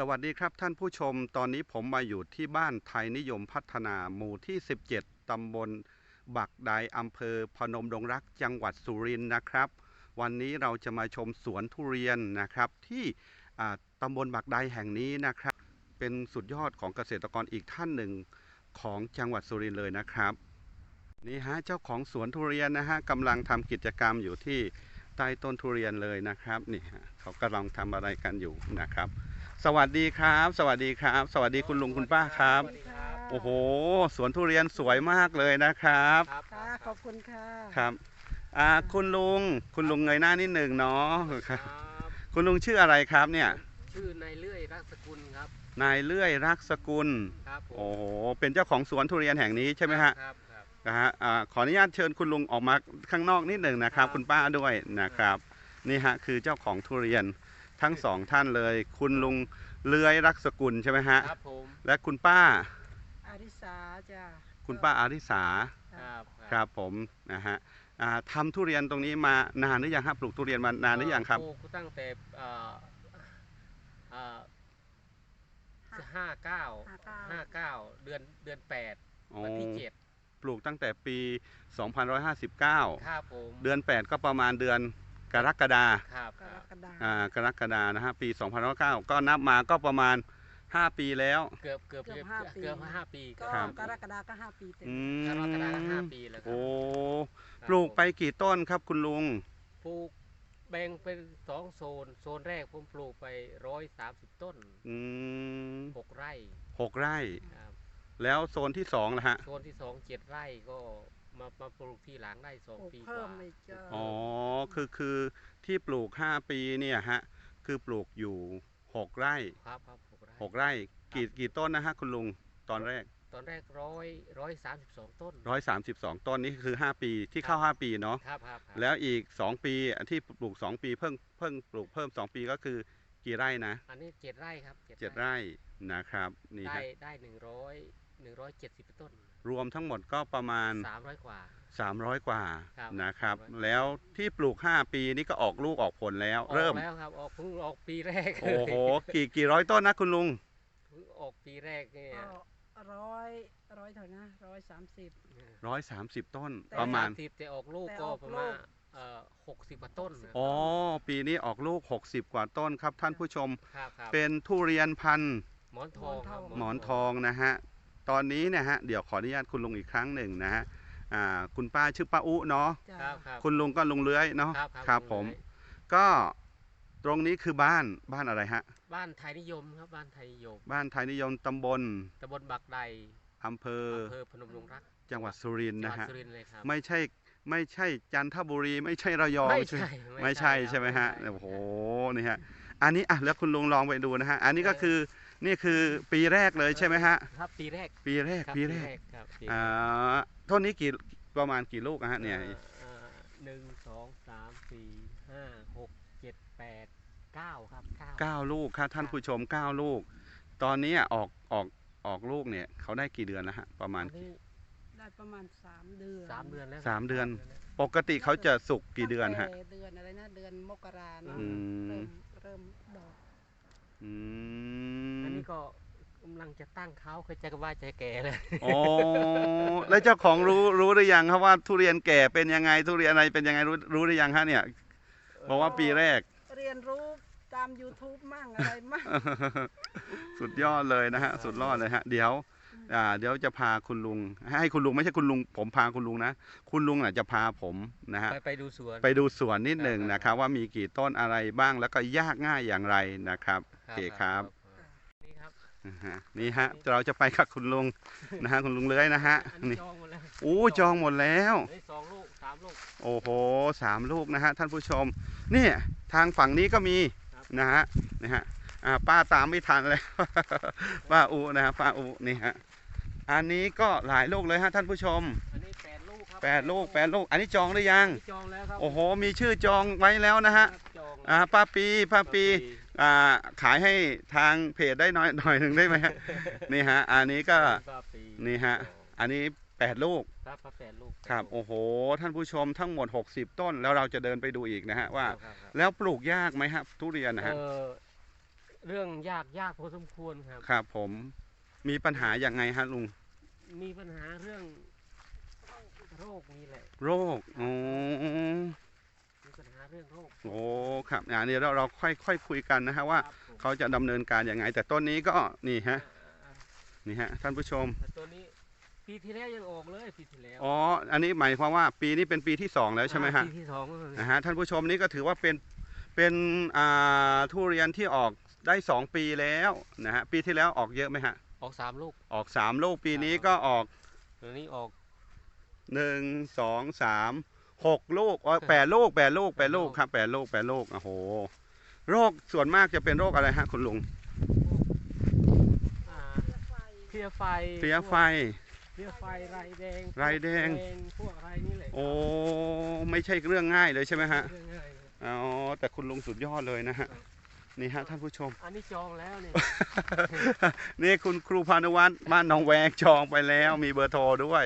สวัสดีครับท่านผู้ชมตอนนี้ผมมาอยู่ที่บ้านไทยนิยมพัฒนาหมู่ที่ 17 ตำบล บักไดอำเภอพนมดงรักจังหวัดสุรินทร์นะครับ วันนี้เราจะมาชมสวนทุเรียนนะครับ ที่อ่าตำบลบักไดแห่งนี้นะครับ เป็นสุดยอดของเกษตรกรอีกท่านหนึ่งของจังหวัดสุรินทร์เลยนะครับ นี่ฮะเจ้าของสวนทุเรียนนะฮะกำลังทำกิจกรรมอยู่ที่ใต้ต้นทุเรียนเลยนะครับนี่ฮะเขากำลังทำอะไรกันอยู่นะครับ สวัสดีครับ สวัสดีครับ สวัสดีคุณลุงคุณป้าครับโอ้โห สวนทุเรียนสวยมากเลยนะครับ ครับค่ะขอบคุณค่ะครับอ่าคุณลุง คุณลุงเงยหน้านิดหนึ่งเนาะคครัรับบคุณลุงชื่ออะไรครับเนี่ย ชื่อนายเลื่อยรักสกุลครับนายเลื่อยรักสกุล ครับผมโอ้โห เป็นเจ้าของสวนทุเรียนแห่งนี้ใช่ไหมฮะ ครับครับ นะฮะอ่าขออนุญาตเชิญคุณลุงออกมาข้างนอกนิดหนึ่งนะครับ ครับ คุณป้าด้วยนะครับ นี่ฮะคือเจ้าของทุเรียน ทั้งสองท่านเลย คุณลุงเลื่อยรักสกุลใช่ไหมฮะ ครับผมและคุณป้า อาริสาจ้ะคุณป้าอาริสาครับครับผมนะฮะอ่าทำทุเรียนตรงนี้มานานหรือยังครับปลูกทุเรียนมานานหรือยังครับ ปลูกตั้งแต่เอ่อเอ่อห้าเก้าห้าเก้าห้าเก้าเดือนเดือนแปดอ๋อวันที่เจ็ดปลูกตั้งแต่ปี 2559 ครับผม เดือน 8 ก็ประมาณเดือน กรกฎาครับกครรับกฎาอ่ากรกฎานะฮะปี2509ก็นับมาก็ประมาณ 5 ปีแล้ว เกือบเกือบเกือบห้าปีเกือบห้าปีก็ครับ กรกฎาก็ห้าปีเต็มอืกรกฎาคมห้ามปีแล้วครัโอ้ครับปลูกไปกี่ต้นครับคุณลุง ปลูกแบ่งเป็นสองโซน โซนแรกผมปลูกไปร้อยสามสิบต้นอืมหกไร่หกไร่ ครับแล้วโซนที่2ล่ะฮะ โซนที่สองเจ็ดไร่ก็ มามาปลูกที่หลังได้สองปลูกปีกเพิ่มว่าอีกจ้ะอ๋อคือคือที่ปลูก 5 ปีเนี่ยฮะคือปลูกอยู่ 6 ไร่ ครับครับหกไร่6 ไร่กี่กี่ต้นนะฮะคุณลุงตอนแรก ตอนแรกร้อยร้อยสามสิบสองต้น 132 ต้นนี่คือ 5 ปีที่เข้า5ปีเนาะครับครับครับแล้วอีก 2 ปีที่ปลูก 2 ปีเพิ่งเพิ่งปลูกเพิ่ม 2 ปีก็คือกี่ไร่นะอันนี้เจ็ดไร่ครับ7ไร่นะครับนี่ได้ฮะได้หนึ่งร้อยหนึ่งร้อยเจ็ดสิบต้น รวมทั้งหมดก็ประมาณสามร้อยกว่า 300 กว่าครับนะครับ 300 แล้วที่ปลูก 5 ปีนี่ก็ออกลูกออกผลแล้วออกเริ่มแล้วครับออกเพิ่งออกปีแรกโอ้โหกี่กี่ร้อยต้นนะคุณลุง เพิ่งออกปีแรกเนี่ยก็ร้อยร้อยเท่านะร้อยสามสิบ 130 ต้นแต่ ประมาณ สิบแต่ออกลูกแต่ก็ออกประลูมาณก เอ่อหกสิบกว่าต้นนะอ๋อ ปีนี้ออกลูก 60 กว่าต้นครับท่านผู้ชม ครับครับเป็นทุเรียนพันธุ์หมอนทองครับหมอนทองนะฮะ ตอนนี้เนี่ยฮะเดี๋ยวขออนุญาตคุณลุงอีกครั้งหนึ่งนะฮะอ่าคุณป้าชื่อป้าอุเนาะจ้ะครับครับคุณลุงก็ลุงเลื้อยเนาะครับครับผม ก็ตรงนี้คือบ้านบ้านอะไรฮะ บ้านไทยนิยมครับบ้านไทยนิยมบ้านไทยนิยมตำบลตำบลบักใดอำเภออำเภอพนมรุงรักจังหวัดสุรินทร์จังนะหวัดฮะ สุรินทร์เลยครับ ไม่ใช่ไม่ใช่จันทบุรีไม่ใช่ระยองไม่ใช่ใช่ไม่ใช่ใช่ไหมฮะไม่ใช่โอ้โหนี่ฮะอันนี้อะแล้วคุณลุงลองไปดูนะฮะอันนี้ก็คือ นี่คือปีแรกเลยใช่ไหมฮะ ครับปีแรกปีแรกครับปีแรกครับปีอ่าต้นนี้กี่ประมาณกี่ลูกอะฮะเนี่ยอ่าอ่าหนึ่งสองสามสี่ห้าหกเจ็ดแปดเก้าครับเก้าเก้าลูกครับท่านผู้ชมเก้าลูก ตอนนี้ออกออกออกลูกเนี่ยเขาได้กี่เดือนแล้วฮะประมาณอันนี้ได้ประมาณสามเดือนสามเดือนแล้วสามเดือน แล้ว ปกติเขาจะสุกกี่เดือนฮะ ตั้งแต่เดือนอะไรนะเดือนมกราเนอะอืม เริ่มเริ่มด อกอือันมนี้ก็กำลังจะตั้งเขาเคยจะว่าใจแก่เลย อ๋อแล้วเจ้าของรู้รู้หรือยังครับว่าทุเรียนแก่เป็นยังไงทุเรียนอะไรเป็นยังไงรู้รู้หรือยังฮะเนี่ย บอกว่าปีแรก เรียนรู้ตาม YouTube มั่งอะไรมั่ง สุดยอดเลยนะฮะ สุดยอดเลยฮะ เดี๋ยว อ่า เดี๋ยวจะพาคุณลุง ให้คุณลุงไม่ใช่คุณลุง ผมพาคุณลุงนะ คุณลุงน่ะจะพาผมนะฮะ ไปไปดูสวน ไปดูสวนนิดหนึ่งครับนะครับ ว่ามีกี่ต้นอะไรบ้างแล้วก็ยากง่ายอย่างไรนะครับ โอเคครับนี่ครับนะฮะนี่ฮะเราจะไปกับคุณลุงนะฮะคุณลุงเลื้อยนะฮะอันนี้นี่จองหมดแล้วอู้จองหมดแล้วอันนี้สองลูกสามลูกโอ้โหสามลูกนะฮะท่านผู้ชมเนี่ยทางฝั่งนี้ก็มีครับนะฮะนะฮะอ่าป้าตามไม่ทันเลยป้าอูนะฮะป้าอูนี่ฮะอันนี้ก็หลายลูกเลยฮะท่านผู้ชมอันนี้แปดลูกครับแปดลูกแปดลูกอันนี้จองหรือยังอันนี้จองแล้วครับโอ้โหมีชื่อจองไว้แล้วนะฮะครับจองอ่าป้าปีป้าปี อ่าขายให้ทางเพจได้หน่อยหน่อยหนึ่งได้ไหมฮะนี่ฮะ อันนี้ก็ป้าปีนี่ฮะ อันนี้แปดลูก ครับครับแปดลูกครับ โอ้โห ท่านผู้ชมทั้งหมด 60 ต้น แล้วเราจะเดินไปดูอีกนะฮะว่า ครับครับแล้วปลูกยากไหมครับทุเรียนนะฮะ เออเรื่องยากยากพอสมควรครับ ครับผมมีปัญหาอย่างไงฮะลุงมีปัญหาเรื่องโรคนี่แหละ โรคอ๋อมีปัญหาเรื่องโรค โอ้ครับอ่าเดี๋ยวเราเราค่อยค่อยคุยกันนะฮะว่าครับผมเขาจะดำเนินการยังไง แต่ต้นนี้ก็นี่ฮะอ่านี่ฮะท่านผู้ชมแต่ตัวนี้ปีที่แล้วยังออกเลยปีที่แล้วอ๋ออันนี้หมายความว่าปีนี้เป็นปีที่สองแล้วใช่ไหมฮะปีที่สองแล้วนะฮะท่านผู้ชมนี่ก็ถือว่าเป็นเป็นอ่าทุเรียนที่ออกได้สองปีแล้วนะฮะปีที่แล้วออกเยอะไหมฮะออกสามลูกออกสามลูกปีนี้ก็ออกตัวนี้ออกหนึ่งสองสาม หกลูกอ๋อแปดลูกแปดลูกแปดลูกครับแปดลูกแปดลูกโอ้โห โรคส่วนมากจะเป็นโรคอะไรฮะคุณลุงอ่าเพลียไฟเพลียไฟ เพลียไฟไรแดงไรแดง พวกอะไรนี่แหละโอ้ไม่ใช่เรื่องง่ายเลยใช่ไหมฮะเรื่องง่ายเลยอ๋อแต่คุณลุงสุดยอดเลยนะฮะ นี่ฮะท่านผู้ชม อันนี้จองแล้วเนี่ยนี่คุณครูพานุวัฒน์บ้านหนองแวงจองไปแล้วมีเบอร์โทรด้วย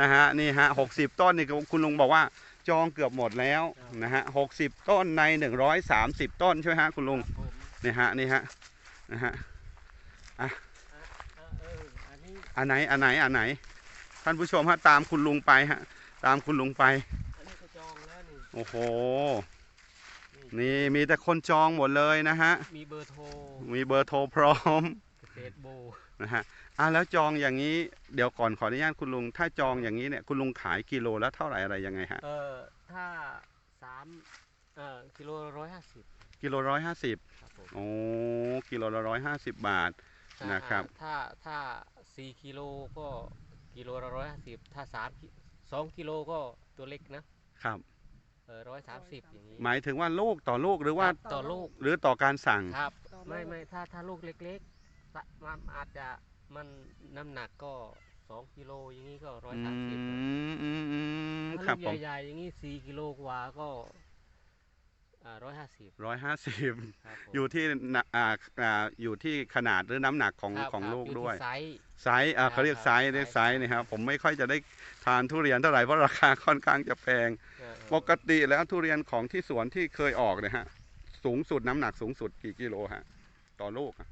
นะฮะนี่ฮะหกสิบต้นนี่คุณลุงบอกว่าจองเกือบหมดแล้วนะฮะหกสิบต้นในหนึ่งร้อยสามสิบต้นใช่ไหมฮะคุณลุงครับผมนี่ฮะนี่ฮะนะฮะอะเอออันนี้อันไหนอันไหนอันไหน ท่านผู้ชมฮะตามคุณลุงไปฮะตามคุณลุงไปอันนี้ก็จองแล้วนี่โอ้โห นี่นี่มีแต่คนจองหมดเลยนะฮะ มีเบอร์โทร มีเบอร์โทรพร้อมเกษตรโบนะฮะอะแล้วจองอย่างนี้เดี๋ยวก่อนขออนุญาตคุณลุง ถ้าจองอย่างนี้เนี่ยคุณลุงขายกิโลละเท่าไหร่อะไรยังไงฮะ เออถ้าสามเออกิโลร้อยห้าสิบกิโลร้อยห้าสิบครับผมโอ้กิโลละร้อยห้าสิบบาทถ้านะครับ ถ้าถ้าสี่กิโลก็กิโลละร้อยห้าสิบถ้าสามกิสองกิโลก็ตัวเล็กนะครับเออ ร้อยสามสิบอย่างนี้หมายถึงว่าลูกต่อลูกหรือว่าครับต่อลูกหรือต่อการสั่ง ครับ ต่อไม่ลูกไม่ถ้าถ้าลูกเล็กๆสะมันอาจจะมันน้ำหนักก็สองกิโลอย่างนี้ก็ร้อยอืสามสิบมอืมอืมคถ้ารับลูกผม ใหญ่ๆอย่างนี้สี่กิโลกว่าก็ ร้อยห้าสิบ ร้อยห้าสิบครับผมอยู่ที่น่ะอ่าอ่าอยู่ที่ขนาดหรือน้ำหนักของครับของครับลูกอที่ด้วยไซส์ ไซส์อ่าครับเขาเรียกครับไซส์เรียกไซไซส์ส์นะครับผมไม่ค่อยจะได้ทานทุเรียนเท่าไหร่เพราะราคาค่อนข้างจะแพงเออปกติแล้วทุเรียนของที่สวนที่เคยออกเนี่ยฮะ สูงสุดน้ำหนักสูงสุดกี่กิโลฮะต่อลูกอะ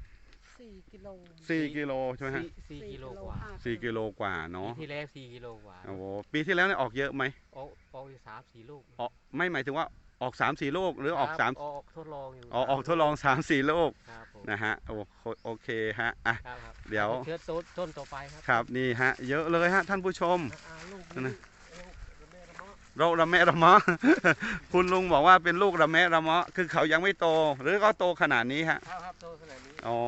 สี่กิโลสี่กิโลใช่ไหมฮะสี่สี่กิโลกว่าห้สี่กิโลกว่าเนาะปีที่แล้วสี่กิโลกว่าโอ้โหปีที่แล้วเนี่ยออกเยอะไหมออกออกอยู่สามสี่ลูก ออกไม่หมายถึงว่า ออกสามสี่ลูกหรือออกครับสามออกทดลองอยู่ออกออกทดลองสามสี่ลูกครับผมนะฮะโอโคโอเคฮะอะ ครับครับเดี๋ยว เชื้อต้นต้นต่อไปครับครับนี่ฮะ เยอะเลยฮะท่านผู้ชม อ่าลูกนั่นนี้นะลูกระเบิดระเมาะเราระแมะระเมาะคุณลุงบอกว่าเป็นลูกระแมะระเมาะคือเขายังไม่โต หรือเขาโตขนาดนี้ฮะครับครับโตขนาดนี้อ๋อ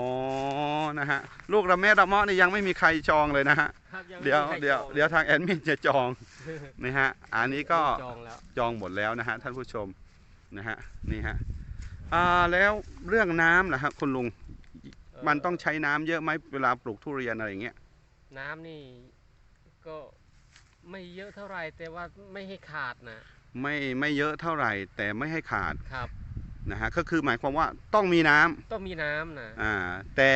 นะฮะลูกระแมะระเมาะนี่ยังไม่มีใครจองเลยนะฮะ ครับงไม่เดี๋ยวมีใครเดี๋ยวจองเดี๋ยวทางแอดมินจะจอง นะฮะอันนี้ก็จองแล้วจองหมดแล้วนะฮะท่านผู้ชมนะฮะนี่ฮะอ่าแล้วเรื่องน้ำล่ะครับคุณลุงเอ่อมันต้องใช้น้ำเยอะไหมเวลาปลูกทุเรียนอะไรอย่างเงี้ยน้ำนี่ก็ไม่เยอะเท่าไหร่แต่ว่าไม่ให้ขาดนะไม่ไม่เยอะเท่าไหร่ แต่ไม่ให้ขาดครับนะฮะก็คือหมายความว่าต้องมีน้ำต้องมีน้ำนะอ่าแต่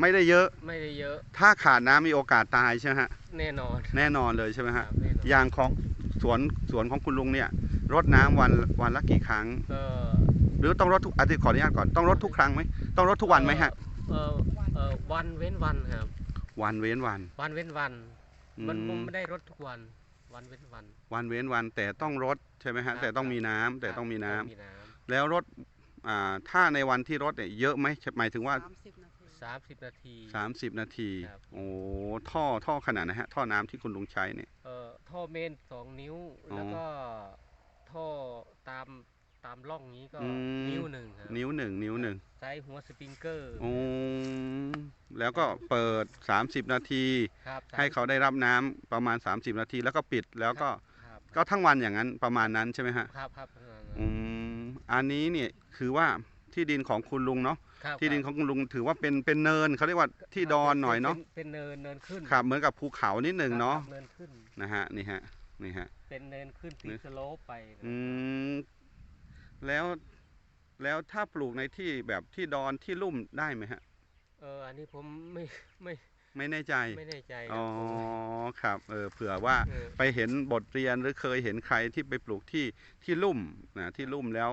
ไม่ได้เยอะ ไม่ได้เยอะ ถ้าขาดน้ำมีโอกาสตายใช่ไหมฮะ แน่นอนแน่นอนเลยใช่ไหมครัฮะ บแน่นอนอย่างของสวนสวนของคุณลุงเนี่ย รดน้ำวันวันละกี่ครั้ง ก็หรือต้องรดทุกอาทิตย์ขออนุญาตก่อนต้องรดทุกครั้งไหมต้องรดทุกวันไหมฮะ เออเออวันเว้นวันครับ วันเว้นวันวันเว้นวัน อืมันมไม่ได้รถทุกวัน วันเว้นวัน วันเว้นวันแต่ต้องรดใช่ไหมครัฮะบ แต่ต้องมีน้ำแต่ต้องมีน้ำมีน้แล้วรดอ่าถ้าในวันที่รดเนี่ยเยอะไหมหมายถึงว่าสามสิบ นาทีำสามสิบนาที 30 นาที ครับ โอ้ ท่อ ท่อขนาดนะฮะ ท่อน้ำที่คุณลุงใช้เนี่ย เอ่อท่อเมนสองนิ้ว อ๋อแล้วก็ท่อตามตามร่องนี้ก็อืม นิ้วหนึ่งครับนิ้วหนึ่งนิ้วหนึ่งใช้หัวสปริงเกอร์โอ้แล้วก็เปิด 30 นาที ครับให้เขาได้รับน้ำประมาณ 30 นาที แล้วก็ปิด แล้วก็ ครับก็ทั้งวันอย่างนั้นประมาณนั้นใช่ไหมฮะ ครับครับอืม อันนี้เนี่ยคือว่า ที่ดินของคุณลุงเนาะครับที่ดินของคุณลุงถือว่าเป็นเป็นเนินเขาเรียกว่าที่ดอนหน่อยเนาะป็เป็นเนินเนินขึ้นครับเหมือนกับภูเขานิดหนึ่งเนาะครับเนินขึ้นนะฮะนี่ฮะนี่ฮะเป็นเนินขึ้นตีสโลปไปนะอืมแล้วแล้วถ้าปลูกในที่แบบที่ดอนที่ลุ่มได้ไหมฮะ เออ อันนี้ผมไม่ไม่ไม่แน่ใจ ไม่แน่ใจนะอ๋อผมครับ เออ เผื่อว่าเออไปเห็นบทเรียนหรือเคยเห็นใครที่ไปปลูกที่ที่ลุ่มนะที่ลุ่มแล้ว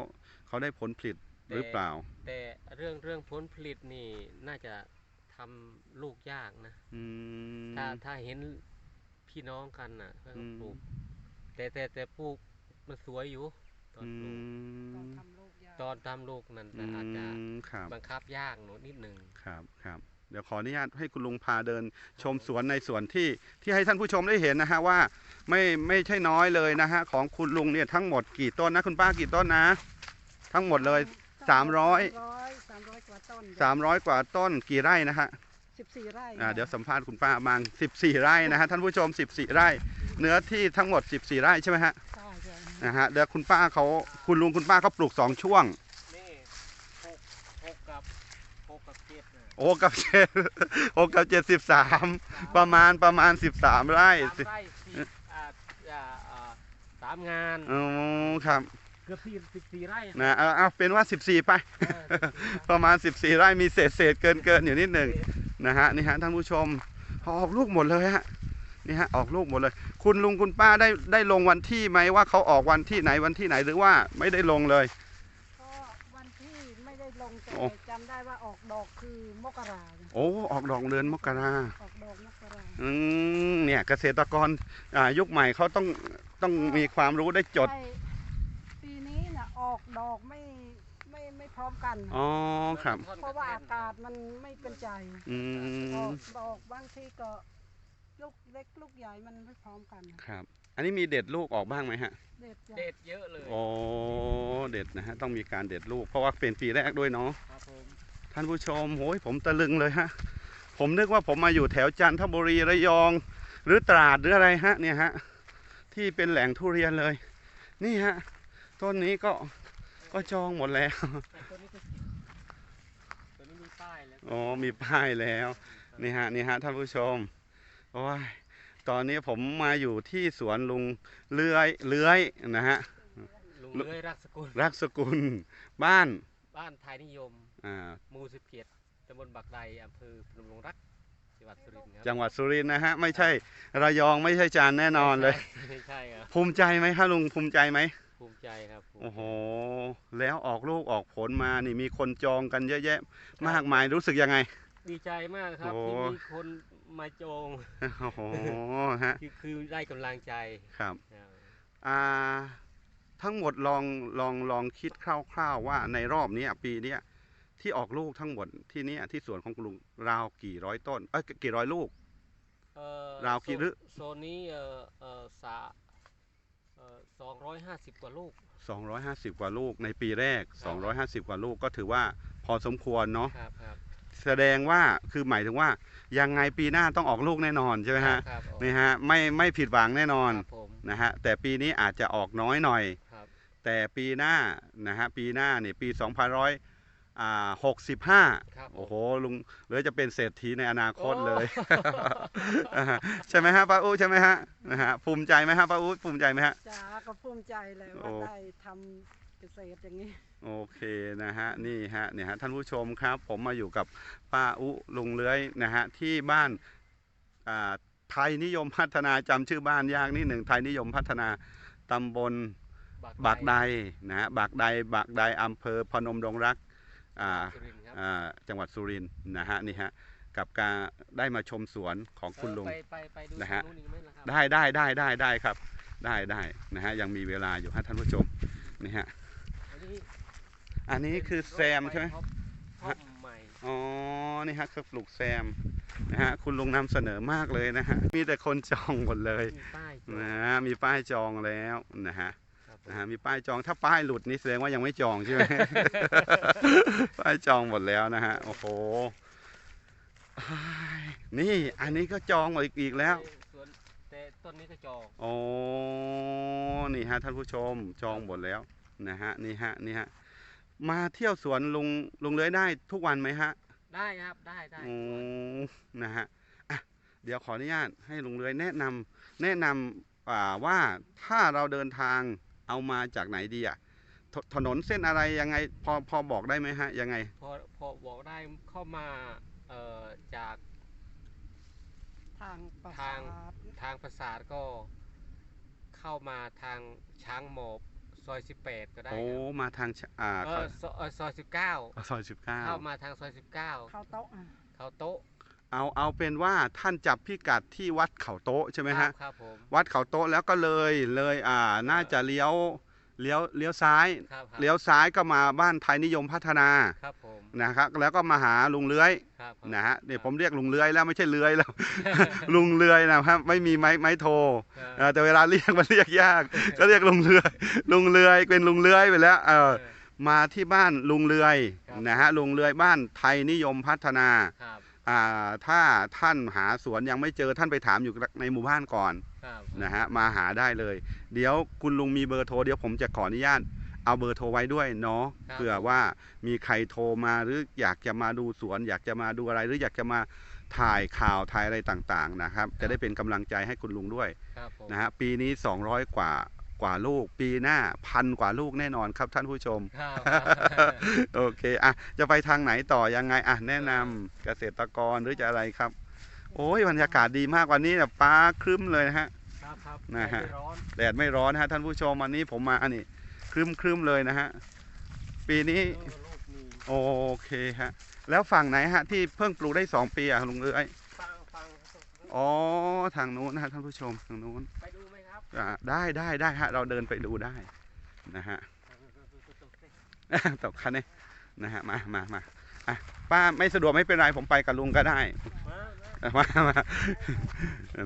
เขาได้ผลผลิต หรือเปล่า แต่เรื่องเรื่องผลผลิตนี่น่าจะทำลูกยากนะ อืม ถ้าถ้าเห็นพี่น้องกันน่ะเขาก็อืม ปลูก แต่แต่แต่ปลูกมันสวยอยู่ ตอนอืปลูกตอนมทำลูกยากตอนทำลูกนั่นอือาจจะมครับ บังคับยากหนูนิดหนึ่ง ครับครับเดี๋ยวขออนุญาตให้คุณลุงพาเดินชมสวนในสวนที่ที่ให้ท่านผู้ชมได้เห็นนะฮะว่าไม่ไม่ใช่น้อยเลยนะฮะของคุณลุงเนี่ยทั้งหมดกี่ต้นนะคุณป้ากี่ต้นนะ ทั้งหมดเลย สามร้อยสามร้อยสามร้อยกว่าต้น300กว่าต้นกี่ไร่นะฮะสิบสี่ไร่อ่าเดี๋ยวสัมภาษณ์คุณป้ามัง14ไร่นะฮะท่านผู้ชม14ไร่ เนื้อที่ทั้งหมด14ไร่ใช่ไหมฮะใช่ใช่นะฮะเดี๋ยวคุณป้าเขาคุณลุงคุณป้าเขาปลูก2ช่วงนี่หกหกกับหกกับเจ็ดน่ะโอ้กับเจ็ดโอ้กับเจ็ดสิบสามประมาณประมาณ13ไร่สามไร่สี่อ่าอ่าอ่าสามงานอ๋อครับ เกือบสี่สิบสี่ไร่นะเอาเอาเป็นว่า 14 ไปเออ14ไร่ประมาณ 14 ไร่มีเศษเศษเกินเกินอยู่นิดหนึ่งนะฮะนี่ฮะท่านผู้ชมออกลูกหมดเลยฮะนี่ฮะออกลูกหมดเลย คุณลุงคุณป้าได้ได้ลงวันที่ไหมว่าเขาออกวันที่ไหนวันที่ไหนหรือว่าไม่ได้ลงเลย ก็วันที่ไม่ได้ลงแต่โอ้ จำได้ว่าออกดอกคือมกราเนี่ยโอ้ออกดอกเดือนมกราออกดอกมกราอืมเนี่ยเกษตรกรอ่ายุคใหม่เขาต้องต้องมีความรู้ได้จด ใช่ปีนี้น่ะ ออกดอกไม่ไม่ไม่พร้อมกันอ๋อครับ เพราะว่าอากาศมันไม่เป็นใจอือมอกดอกบางทีก็ลูกเล็กลูกใหญ่มันไม่พร้อมกันครับ อันนี้มีเด็ดลูกออกบ้างไหมฮะเด็ดจ้ะเด็ดเยอะเลยโอ้เด็ดนะฮะต้องมีการเด็ดลูกเพราะว่าเป็นปีแรกด้วยเนาะครับผมท่านผู้ชมโอ้ยผมตะลึงเลยฮะผมนึกว่าผมมาอยู่แถวจันทบุรีระยอง หรือตราดหรืออะไรฮะเนี่ยฮะที่เป็นแหล่งทุเรียนเลย นี่ฮะ ต้นนี้ก็ก็จองหมดแล้ว แต่ตัวนี้ก็ตัวนี้มีป้ายแล้วอ๋อมีป้ายแล้ว นี่ฮะนี่ฮะท่านผู้ชมโอ้ยตอนนี้ผมมาอยู่ที่สวนลุงเลื้อยเลื้อยนะฮะ ลุงเลื้อยรักสกุล รักสกุลบ้านบ้านไทยนิยมอ่าหมู่สิบเจ็ดตำบลบักไดอำเภอพนมรงรักจังหวัดสุรินทร์ครับจังหวัดสุรินทร์นะฮะ ไม่ใช่ระยองไม่ใช่จันทร์แน่นอนเลย ไม่ใช่ครับภูมิใจไหมครับลุงภูมิใจไหม ภูมิใจครับภูมิใจโอ้โห แล้วออกลูกออกผลมานี่มีคนจองกันเยอะแยะ มากมายรู้สึกยังไง ดีใจมากครับโอ้ ที่มีคนมาจองโอ้โหฮะคือคือได้กำลังใจครับ ครับอ่าทั้งหมดลองลองลองคิดคร่าวๆว่าในรอบเนี้ยปีเนี้ยที่ออกลูกทั้งหมดที่เนี้ยที่สวนของคุณลุงราวกี่ร้อยต้นเอ้ยกี่ร้อยลูก เอ่อราวกี่โซนฤโซนนี้เอ่อเอ่อสา เอ่อสองร้อยห้าสิบกว่าลูก 250 กว่าลูกในปีแรก250 กว่าลูกก็ถือว่าพอสมควรเนาะครับครับแสดงว่าคือหมายถึงว่ายังไงปีหน้าต้องออกลูกแน่นอนใช่ไหมฮะครับผมนี่ฮะไม่ไม่ผิดหวังแน่นอนครับผมนะฮะแต่ปีนี้อาจจะออกน้อยหน่อย ครับแต่ปีหน้านะฮะปีหน้าเนี่ยปี 2565ครับผมโอ้โหลุงเหลือจะเป็นเศรษฐีในอนาคตเลยโอ้ใช่ไหมฮะป้าอู้ใช่ไหมฮะนะฮะภูมิใจไหมฮะป้าอู้ภูมิใจไหมฮะ จ้าก็ภูมิใจเลยโอ้ว่าได้ทำเกษตรอย่างนี้ โอเคนะฮะนี่ฮะเนี่ยฮะท่านผู้ชมครับ ผมมาอยู่กับป้าอุลุงเลื้อยนะฮะที่บ้านอ่าไทยนิยมพัฒนาจำชื่อบ้านยากนิดหนึ่งไทยนิยมพัฒนาตำบลบากใดนะฮะบากใดบากใดอำเภอพนมดงรัก อ่าสุรินทร์ครับอ่าจังหวัดสุรินทร์นะฮะนี่ฮะกับการได้มาชมสวนของคุณลุงเออไปไปไปดูนะฮะตรงนู้นอีกไหมล่ะครับได้ได้ได้ได้ได้ครับได้ได้นะฮะยังมีเวลาอยู่ฮะท่านผู้ชมนี่ฮะอันนี้อันนี้คือแซมใช่ไหมท็อปท็อปใหม่อ๋อนี่ฮะคือปลูกแซมนะฮะคุณลุงนำเสนอมากเลยนะฮะมีแต่คนจองหมดเลยมีป้ายจอนะฮะมีป้ายจองแล้วนะฮะครับผม นะฮะมีป้ายจองถ้าป้ายหลุดนี่แสดงว่ายังไม่จองใช่ไหม ป้ายจองหมดแล้วนะฮะโอ้โหอ้ายนี่อันนี้ก็จองหมดอีกแล้ว ส่วนแต่ต้นนี้ก็จองโอ้นี่ฮะท่านผู้ชมจองหมดแล้วนะฮะนี่ฮะนี่ฮะมาเที่ยวสวนลุงลุงเลื้อยได้ทุกวันไหมฮะได้ครับได้ได้โอ้นะฮะอะเดี๋ยวขออนุญาตให้ลุงเลื้อยแนะนำแนะนำอ่าว่าถ้าเราเดินทาง เอามาจากไหนดีอะถถนนเส้นอะไรยังไงพอพอบอกได้ไหมฮะยังไง พอพอบอกได้เข้ามาเอ่อจากทางประทางสาททางปราสาทก็เข้ามาทางช้างหมอบซอยสิบแปดก็ได้โอ้ครับมาทางชอ่าเออซอยเออซอยสิบเก้าซอยสิบเก้าเข้ามาทางซอยสิบเก้าเข้าโต๊ะอะเขาโต๊ะ เอาเอาเป็นว่าท่านจับพิกัดที่วัดเขาโต๊ะใช่ไหมครัฮะบครับผมวัดเขาโต๊ะแล้วก็เลยเลยอ่าน่าจะเลี้ยวเลี้ยวเลี้ยวซ้าย ครับครับเลี้ยวซ้ายก็มาบ้านไทยนิยมพัฒนาครับผมนะครับ แล้วก็มาหาลุงเลื้อยครับครับนะฮะเนี่ยผมเรียกลุงเลื้อยแล้วไม่ใช่เลื้อยแล้ว ลุงเลื้อยนะครับไม่มีไม้ไม้โทครับเออแต่เวลาเรียกมันเรียกยาก ก็เรียกลุงเลื้อยลุงเลื้อยเป็นลุงเลื้อยไปแล้วเออ เออ มาที่บ้านลุงเลื้อยครับ นะฮะลุงเลื้อยบ้านไทยนิยมพัฒนา ครับอ่า ถ้าท่านหาสวนยังไม่เจอท่านไปถามอยู่ในหมู่บ้านก่อนครับนะฮะมาหาได้เลย เดี๋ยวคุณลุงมีเบอร์โทรเดี๋ยวผมจะขออนุญาตเอาเบอร์โทรไว้ด้วยเนาะเผื่อว่ามีใครโทรมาหรืออยากจะมาดูสวน อยากจะมาดูอะไรหรืออยากจะมาถ่ายข่าวถ่ายอะไรต่างๆนะครับ จะได้เป็นกำลังใจให้คุณลุงด้วยครับผมนะฮะปีนี้ 200 กว่า กว่าลูก ปีหน้าพันกว่าลูกแน่นอนครับท่านผู้ชม ครับครับโอเคอะจะไปทางไหนต่อยังไงอะแนะนำเกษตรกรหรือจะอะไรครับ โอ้ยบรรยากาศดีมากวันนี้เนี่ยฟ้าครึ้มเลยนะฮะ ครับครับนะฮะ ไม่ร้อนแดดไม่ร้อนนะฮะท่านผู้ชมวันนี้ผมมาอันนี้ครึ้มครึ้มๆเลยนะฮะปีนี้ เออลูกมีโอเคฮะ แล้วฝั่งไหนฮะ ที่เพิ่งปลูกได้สองปีอะลุงเอ้ยฟังฟังอ๋อทางนู้นนะฮะท่านผู้ชมทางนู้น ไปดู ไหมครับอ่าได้ได้ได้ฮะเราเดินไปดูได้นะฮะตกคันนี้นะฮะมามามาอะป้าไม่สะดวกไม่เป็นไรผมไปกับลุงก็ได้มามามามา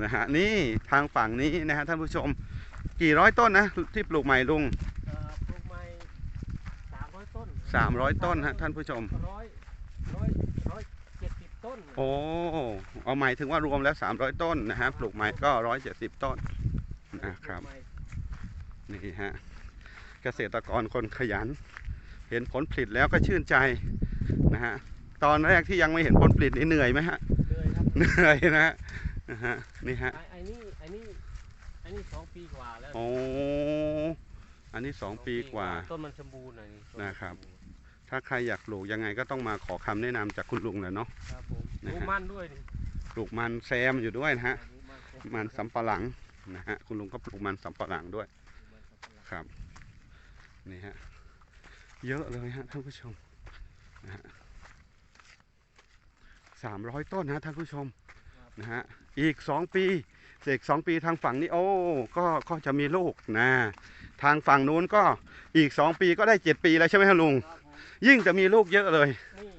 นะฮะนี่ทางฝั่งนี้นะฮะท่านผู้ชม กี่ร้อยต้นนะที่ปลูกใหม่ลุงเอ่อปลูกไม้สามร้อยต้นสามร้อยต้นฮะท่านผู้ชมร้อยร้อยร้อยเจ็ดสิบต้นโอ้เอาหมายถึงว่ารวมแล้ว300ต้นนะฮะปลูกใหม่ก็170ต้น นะครับปลูกไม้นี่ฮะเกษตรกรคนขยัน เห็นผลผลิตแล้วก็ชื่นใจนะฮะตอนแรกที่ยังไม่เห็นผลผลิตนี่เหนื่อยไหมฮะเลยครับเหนื่อยนะฮะนะฮะนี่ฮะไอ้ไอ้นี่ไอ้นี่ไอ้นี่สองปีกว่าแล้วโอ้อันนี้สองปีกว่าต้นมันสมบูรณ์หน่อยนี่ต้มันะครับสมบูณ์ถ้าใครอยากปลูกยังไงก็ต้องมาขอคำแนะนำจากคุณลุงแหละเนาะครับผมนะปลูฮะกมันด้วยนี่ปลูกมันแซมอยู่ด้วยนะฮะปลูกมันมันสำปะหลัง นะฮะคุณลุงก็ปลูกมันสำปะหลังด้วยครับนี่ฮะเยอะเลยฮะท่านผู้ชมนะฮะสามร้อยต้นนะท่านผู้ชมนะฮะอีกสองปีเสกสองปีทางฝั่งนี้โอ้ก็ก็จะมีลูกนะทางฝั่งนู้นก็อีกสองปีก็ได้เจ็ดปีแล้วใช่ไหมฮะลุงครับผมยิ่งจะมีลูกเยอะเลยนี่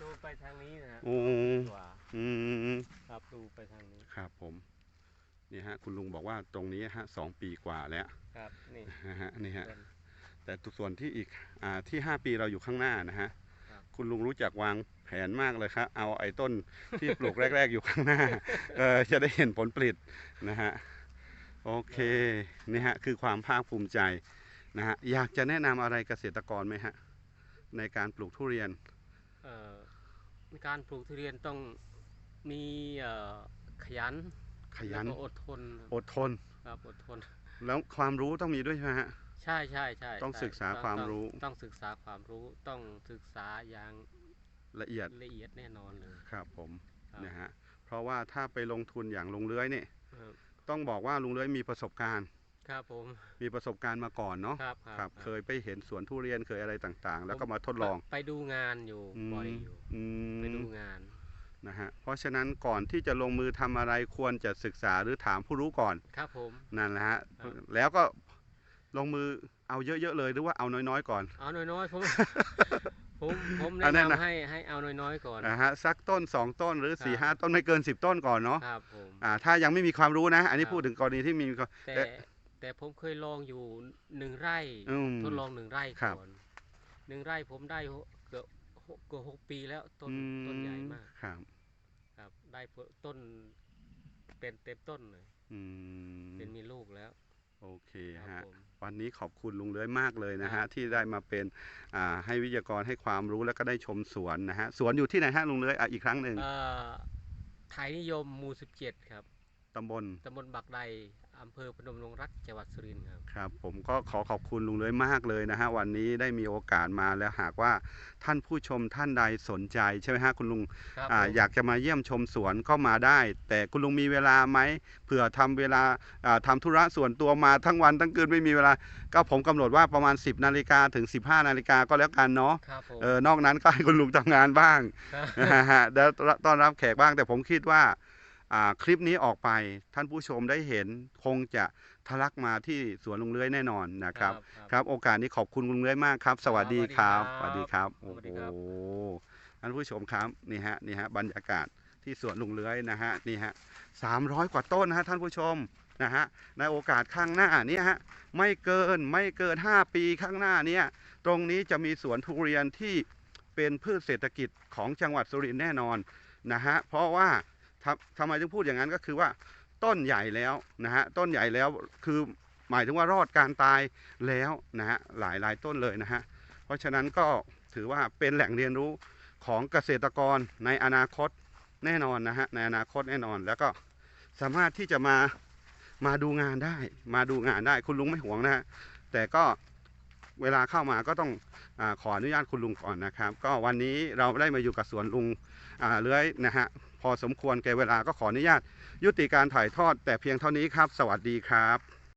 ดูไปทางนี้นะฮะโอ้กว่าอืมครับดูไปทางนี้ครับผม นี่ฮะคุณลุงบอกว่าตรงนี้ฮะสองปีกว่าแล้วครับนี่นะฮะนี่ฮะเป็นแต่ตัวส่วนที่อีกอ่าที่5ปีเราอยู่ข้างหน้านะฮะครับคุณลุงรู้จักวางแผนมากเลยครับ เอาไอ้ต้นที่ปลูกแรก ๆ อยู่ข้างหน้าเออจะได้เห็นผลผลิตนะฮะโอเคนี่ฮะคือความภาคภูมิใจนะฮะอยากจะแนะนำอะไรเกษตรกรไหมฮะในการปลูกทุเรียนเอ่อการปลูกทุเรียนต้องมีเอ่อขยัน ขยันแล้วก็อดทนอดทนครับอดทน แล้วความรู้ต้องมีด้วยใช่ไหมฮะใช่ใช่ใช่ต้องใช่ศึกษาต้องความต้องรู้ ต้องศึกษาความรู้ต้องศึกษาอย่างละเอียดละเอียดแน่นอนเลยครับผมครับนะฮะเพราะว่าถ้าไปลงทุนอย่างลงเลื้อยเนี่ยครับต้องบอกว่าลุงเลื้อยมีประสบการณ์ครับผมมีประสบการณ์มาก่อนเนาะครับครับเคยไปเห็นสวนทุเรียนเคยอะไรต่างๆ แล้วก็มาทดลองไปดูงานอยู่อืมบ่อยอยู่อืไปมดูงาน นะฮะเพราะฉะนั้นก่อนที่จะลงมือทำอะไรควรจะศึกษาหรือถามผู้รู้ก่อนครับผมนั่นแหละฮะครับแล้วก็ลงมือเอาเยอะๆเลยหรือว่าเอาน้อยๆก่อนเอาน้อยๆผมผมผมอัแนะนนั้นนะนำให้ให้เอาน้อยๆก่อนนะฮะสักต้นสองต้นหรือครับสี่ห้าต้นไม่เกินสิบต้นก่อนเนาะครับผมอ่าถ้ายังไม่มีความรู้นะ อันนี้ครับพูดถึงกรณีที่มีความแต่เอ๊ะแต่ผมเคยลองอยู่หนึ่งไร่อืมทดลองหนึ่งไร่ครับก่อนหนึ่งไร่ผมได้หก เกือบหกเกือบหกปีแล้วต้นอืมต้นใหญ่มาก ครับ ครับ ได้ผลต้นเป็นเต็มต้นเลยอืมเป็นมีลูกแล้ว โอเคครับฮะ ผม วันนี้ขอบคุณลุงเลื้อยมากเลยนะครัฮะบ ที่ได้มาเป็นอ่าให้วิทยากรให้ความรู้แล้วก็ได้ชมสวนนะฮะสวนอยู่ที่ไหนฮะลุงเลื้อยอะอีกครั้งหนึ่งเอ่อไทยนิยมหมู่สิบเจ็ดครับตำบลตำบลบักใด อำเภอพนมดงรักจังหวัดสุรินทร์ครับครับ ผมก็ขอขอบคุณลุงเลยมากเลยนะฮะวันนี้ได้มีโอกาสมาแล้วหากว่าท่านผู้ชมท่านใดสนใจใช่ไหมฮะคุณลุงครับอ่าผมอยากจะมาเยี่ยมชมสวนก็มาได้ แต่คุณลุงมีเวลาไหมเผื่อทำเวลาอ่าทำธุระส่วนตัวมาทั้งวันทั้งคืนไม่มีเวลา ก็ผมกำหนดว่าประมาณ 10นาฬิกาถึง 15นาฬิกาก็แล้วกันเนาะครับผมเออนอกนั้นก็ให้คุณลุงทำงานบ้าง ครับ นะฮะแล้วต้อนรับแขกบ้างแต่ผมคิดว่าอ่า คลิปนี้ออกไปท่านผู้ชมได้เห็นคงจะทะลักมาที่สวนลุงเลื้อยแน่นอนนะครับ ครับโอกาสนี้ขอบคุณลุงเลื้อยมากครับ สวัสดีครับสสวัวัสสดีดีคครัรับบโอ้สวัสดีโหครับท่านผู้ชมครับนี่ฮะนี่ฮะบรรยากาศที่สวนลุงเลื้อยนะฮะนี่ฮะสามร้อยกว่าต้นนะฮะท่านผู้ชมนะฮะในโอกาสข้างหน้าเนี่ยฮะไม่เกินไม่เกิน 5 ปีข้างหน้าเนี่ยตรงนี้จะมีสวนทุเรียนที่เป็นพืชเศรษฐกิจของจังหวัดสุรินทร์แน่นอนนะฮะเพราะว่า ทำทำไมถึงพูดอย่างนั้นก็คือว่าต้นใหญ่แล้วนะฮะต้นใหญ่แล้วคือหมายถึงว่ารอดการตายแล้วนะฮะหลายหลายต้นเลยนะฮะเพราะฉะนั้นก็ถือว่าเป็นแหล่งเรียนรู้ของเกษตรกรในอนาคตแน่นอนนะฮะในอนาคตแน่นอนแล้วก็สามารถที่จะมามาดูงานได้ มาดูงานได้คุณลุงไม่ห่วงนะฮะแต่ก็เวลาเข้ามาก็ต้องอขออนุญาตคุณลุงก่อนนะครับ ก็วันนี้เราได้มาอยู่กับสวนลุงเลื้อยนะฮะ พอสมควรแก่เวลาก็ขออนุญาตยุติการถ่ายทอดแต่เพียงเท่านี้ครับ สวัสดีครับ